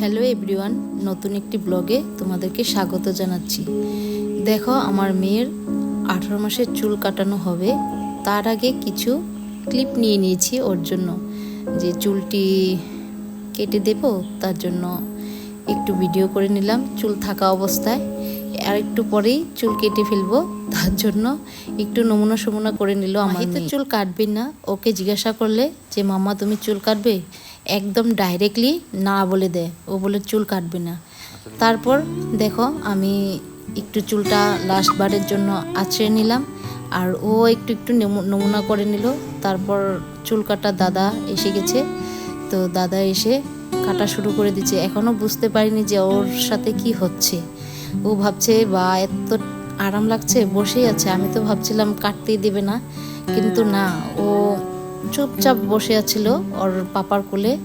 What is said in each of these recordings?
Hello everyone নতুন একটি ব্লগে তোমাদেরকে স্বাগত জানাচ্ছি। দেখো আমার মেয়ের আঠারো মাসের চুল কাটানো হবে। তার আগে কিছু ক্লিপ নিয়ে নিয়েছি ওর জন্য। যে চুলটি কেটে দেব তার জন্য একটু ভিডিও করে নিলাম চুল থাকা অবস্থায়। আর একটু পরেই চুল কেটে ফেলব তার জন্য একটু নমুনা সমুনা করে নিল আমার তো চুল কাটবে না ওকে জিজ্ঞাসা করলে যে মামা তুমি চুল কাটবে? একদম ডাইরেক্টলি না বলে দেয় ও বলে চুল কাটবে না। তারপর দেখো আমি একটু চুলটা লাস্ট বারের জন্য আছড়ে নিলাম, আর ও একটু একটু নেমু- নমুনা করে নিল। তারপর চুল কাটা দাদা এসে গেছে, তো দাদা এসে কাটা শুরু করে দিচ্ছে। এখনও বুঝতে পারিনি যে ওর সাথে কি হচ্ছে। ও ভাবছে, বা, এত আরাম লাগছে, বসেই আছে। আমি তো ভাবছিলাম, কাটতেই দেবে না। কিন্তু না, ও চুপচাপ বসে আছিল ওর পাপার কোলে।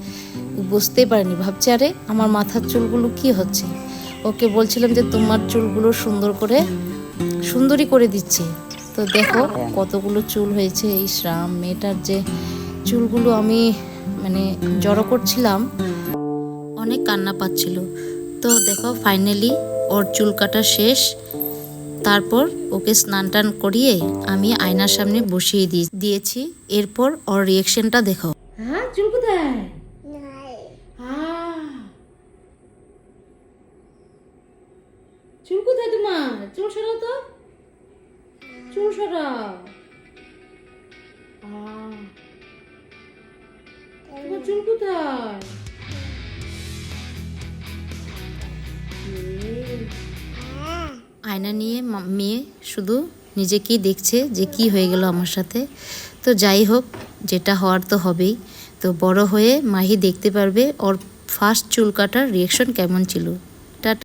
বুঝতেই পারেনি, ভাবছে, আরে, আমার মাথার চুলগুলো কি হচ্ছে? ওকে বলছিলাম যে, তোমার চুলগুলো সুন্দর করে সুন্দরী করে দিচ্ছে। তো দেখো কতগুলো চুল হয়েছে, এই শ্রাম মেয়েটার যে চুলগুলো আমি মানে জড়ো করছিলাম, অনেক কান্না পাচ্ছিল। তো দেখো ফাইনালি ওর চুল কাটা শেষ। তারপর ওকে স্নান টান করিয়ে আমি আয়নার সামনে বসিয়ে দিয়ে- দিয়েছি। এরপর ওর রিয়েকশনটা দেখো। হ্যাঁ চুল কোথায়? চুল কোথায় তোমার? চুল সরাও তো। চুল সরাও। তোমার চুল কোথায়? আয়না নিয়ে মেয়ে শুধু নিজেকেই দেখছে যে কি হয়ে গেল আমার সাথে। তো যাই হোক, যেটা হওয়ার তো হবেই। তো বড় হয়ে মাহি দেখতে পারবে ওর ফার্স্ট চুল কাটার রিয়েকশন কেমন ছিল?